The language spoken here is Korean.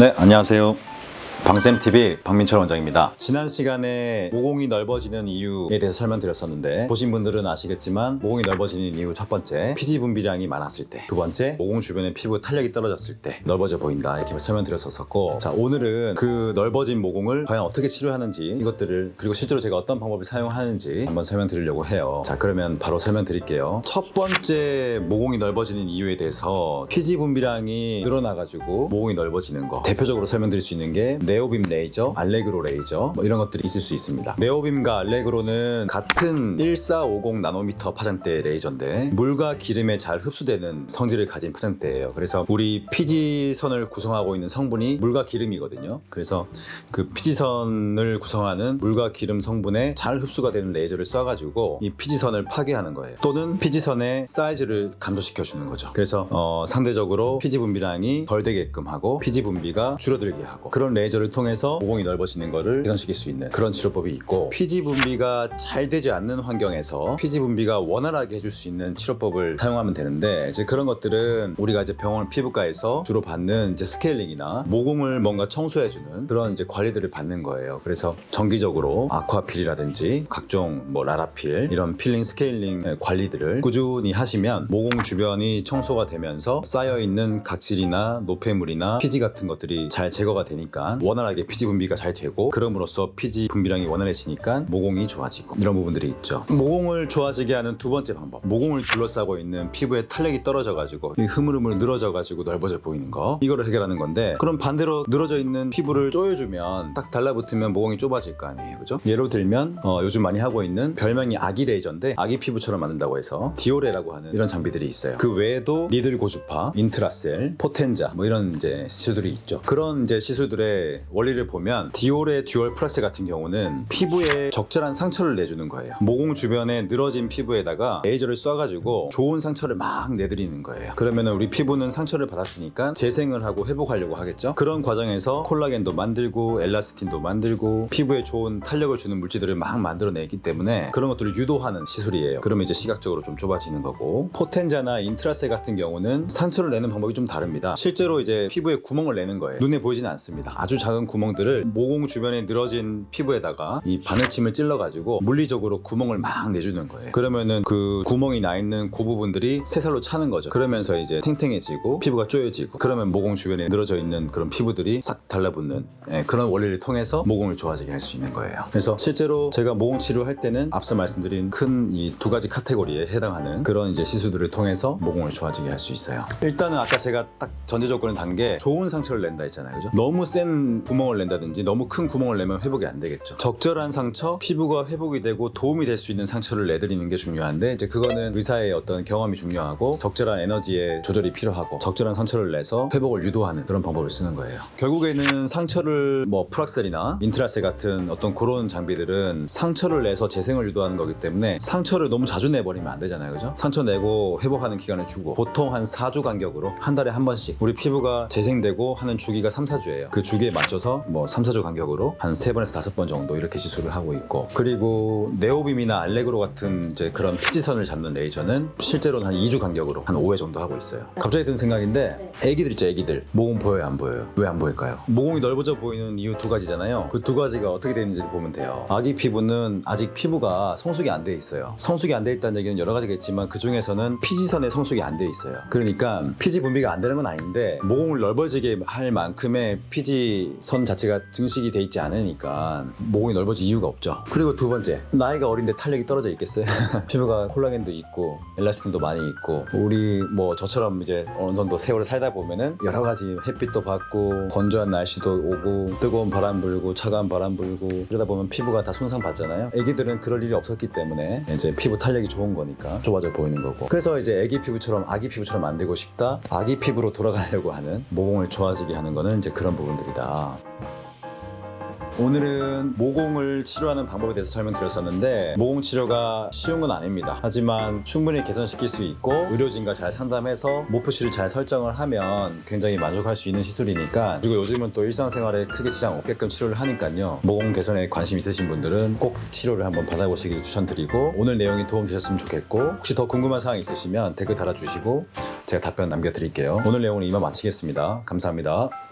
네, 안녕하세요. 방쌤TV 박민철 원장입니다. 지난 시간에 모공이 넓어지는 이유에 대해서 설명드렸었는데 보신 분들은 아시겠지만 모공이 넓어지는 이유 첫 번째 피지 분비량이 많았을 때 두 번째 모공 주변에 피부 탄력이 떨어졌을 때 넓어져 보인다 이렇게 설명드렸었고 자 오늘은 그 넓어진 모공을 과연 어떻게 치료하는지 이것들을 그리고 실제로 제가 어떤 방법을 사용하는지 한번 설명드리려고 해요. 자 그러면 바로 설명드릴게요. 첫 번째 모공이 넓어지는 이유에 대해서 피지 분비량이 늘어나가지고 모공이 넓어지는 거 대표적으로 설명드릴 수 있는 게 네오빔 레이저, 알레그로 레이저 뭐 이런 것들이 있을 수 있습니다. 네오빔과 알레그로는 같은 1450 나노미터 파장대 레이저인데 물과 기름에 잘 흡수되는 성질을 가진 파장대예요. 그래서 우리 피지선을 구성하고 있는 성분이 물과 기름이거든요. 그래서 그 피지선을 구성하는 물과 기름 성분에 잘 흡수가 되는 레이저를 쏴가지고 이 피지선을 파괴하는 거예요. 또는 피지선의 사이즈를 감소시켜 주는 거죠. 그래서 어, 상대적으로 피지 분비량이 덜 되게끔 하고 피지 분비가 줄어들게 하고 그런 레이저 를 통해서 모공이 넓어지는 거를 개선시킬 수 있는 그런 치료법이 있고 피지 분비가 잘 되지 않는 환경에서 피지 분비가 원활하게 해줄 수 있는 치료법을 사용하면 되는데 이제 그런 것들은 우리가 이제 병원 피부과에서 주로 받는 이제 스케일링이나 모공을 뭔가 청소해주는 그런 이제 관리들을 받는 거예요. 그래서 정기적으로 아쿠아필이라든지 각종 뭐 라라필 이런 필링 스케일링 관리들을 꾸준히 하시면 모공 주변이 청소가 되면서 쌓여 있는 각질이나 노폐물이나 피지 같은 것들이 잘 제거가 되니까 원활하게 피지 분비가 잘 되고 그럼으로써 피지 분비량이 원활해지니까 모공이 좋아지고 이런 부분들이 있죠. 모공을 좋아지게 하는 두 번째 방법. 모공을 둘러싸고 있는 피부의 탄력이 떨어져가지고 이 흐물흐물 늘어져가지고 넓어져 보이는 거 이거를 해결하는 건데 그럼 반대로 늘어져 있는 피부를 조여주면 딱 달라붙으면 모공이 좁아질 거 아니에요, 그죠? 예로 들면 어, 요즘 많이 하고 있는 별명이 아기 레이저인데 아기 피부처럼 만든다고 해서 디오레라고 하는 이런 장비들이 있어요. 그 외에도 니들 고주파, 인트라셀, 포텐자 뭐 이런 이제 시술들이 있죠. 그런 이제 시술들의 원리를 보면 디올의 듀얼 플러스 같은 경우는 피부에 적절한 상처를 내주는 거예요. 모공 주변에 늘어진 피부에다가 레이저를 쏴가지고 좋은 상처를 막 내드리는 거예요. 그러면 우리 피부는 상처를 받았으니까 재생을 하고 회복하려고 하겠죠. 그런 과정에서 콜라겐도 만들고 엘라스틴도 만들고 피부에 좋은 탄력을 주는 물질들을 막 만들어내기 때문에 그런 것들을 유도하는 시술이에요. 그러면 이제 시각적으로 좀 좁아지는 거고 포텐자나 인트라셀 같은 경우는 상처를 내는 방법이 좀 다릅니다. 실제로 이제 피부에 구멍을 내는 거예요. 눈에 보이지는 않습니다. 아주 작은 구멍들을 모공 주변에 늘어진 피부에다가 이 바늘침을 찔러가지고 물리적으로 구멍을 막 내주는 거예요. 그러면은 그 구멍이 나 있는 그 부분들이 새살로 차는 거죠. 그러면서 이제 탱탱해지고 피부가 쪼여지고 그러면 모공 주변에 늘어져 있는 그런 피부들이 싹 달라붙는 예, 그런 원리를 통해서 모공을 좋아지게 할 수 있는 거예요. 그래서 실제로 제가 모공 치료할 때는 앞서 말씀드린 큰 이 두 가지 카테고리에 해당하는 그런 이제 시술들을 통해서 모공을 좋아지게 할 수 있어요. 일단은 아까 제가 딱 전제 조건을 단 게 좋은 상처를 낸다 했잖아요. 그죠? 너무 센 구멍을 낸다든지 너무 큰 구멍을 내면 회복이 안 되겠죠. 적절한 상처, 피부가 회복이 되고 도움이 될 수 있는 상처를 내드리는 게 중요한데 이제 그거는 의사의 어떤 경험이 중요하고 적절한 에너지의 조절이 필요하고 적절한 상처를 내서 회복을 유도하는 그런 방법을 쓰는 거예요. 결국에는 상처를 뭐 프락셀이나 인트라셀 같은 어떤 그런 장비들은 상처를 내서 재생을 유도하는 거기 때문에 상처를 너무 자주 내버리면 안 되잖아요. 그죠? 상처 내고 회복하는 기간을 주고 보통 한 4주 간격으로 한 달에 한 번씩 우리 피부가 재생되고 하는 주기가 3, 4주예요. 그 주기에 맞춰 서 뭐 3, 4주 간격으로 한 3번에서 5번 정도 이렇게 시술을 하고 있고 그리고 네오빔이나 알레그로 같은 이제 그런 피지선을 잡는 레이저는 실제로는 한 2주 간격으로 한 5회 정도 하고 있어요. 갑자기 든 생각인데 애기들 있죠, 애기들. 모공 보여요, 안 보여요? 왜 안 보일까요? 모공이 넓어져 보이는 이유 두 가지잖아요. 그 두 가지가 어떻게 되는지 를 보면 돼요. 아기 피부는 아직 피부가 성숙이 안 돼 있어요. 성숙이 안 돼 있다는 얘기는 여러 가지가 있지만 그 중에서는 피지선의 성숙이 안 돼 있어요. 그러니까 피지 분비가 안 되는 건 아닌데 모공을 넓어지게 할 만큼의 피지 선 자체가 증식이 돼 있지 않으니까 모공이 넓어질 이유가 없죠. 그리고 두 번째, 나이가 어린데 탄력이 떨어져 있겠어요? 피부가 콜라겐도 있고 엘라스틴도 많이 있고 우리 뭐 저처럼 이제 어느 정도 세월을 살다 보면은 여러 가지 햇빛도 받고 건조한 날씨도 오고 뜨거운 바람 불고 차가운 바람 불고 그러다 보면 피부가 다 손상 받잖아요. 아기들은 그럴 일이 없었기 때문에 이제 피부 탄력이 좋은 거니까 좁아져 보이는 거고. 그래서 이제 아기 피부처럼 아기 피부처럼 만들고 싶다. 아기 피부로 돌아가려고 하는 모공을 좋아지게 하는 거는 이제 그런 부분들이 다. 오늘은 모공을 치료하는 방법에 대해서 설명드렸었는데 모공 치료가 쉬운 건 아닙니다. 하지만 충분히 개선시킬 수 있고 의료진과 잘 상담해서 목표치를 잘 설정을 하면 굉장히 만족할 수 있는 시술이니까 그리고 요즘은 또 일상생활에 크게 지장 없게끔 치료를 하니까요. 모공 개선에 관심 있으신 분들은 꼭 치료를 한번 받아보시길 추천드리고 오늘 내용이 도움 되셨으면 좋겠고 혹시 더 궁금한 사항 있으시면 댓글 달아주시고 제가 답변 남겨드릴게요. 오늘 내용은 이만 마치겠습니다. 감사합니다.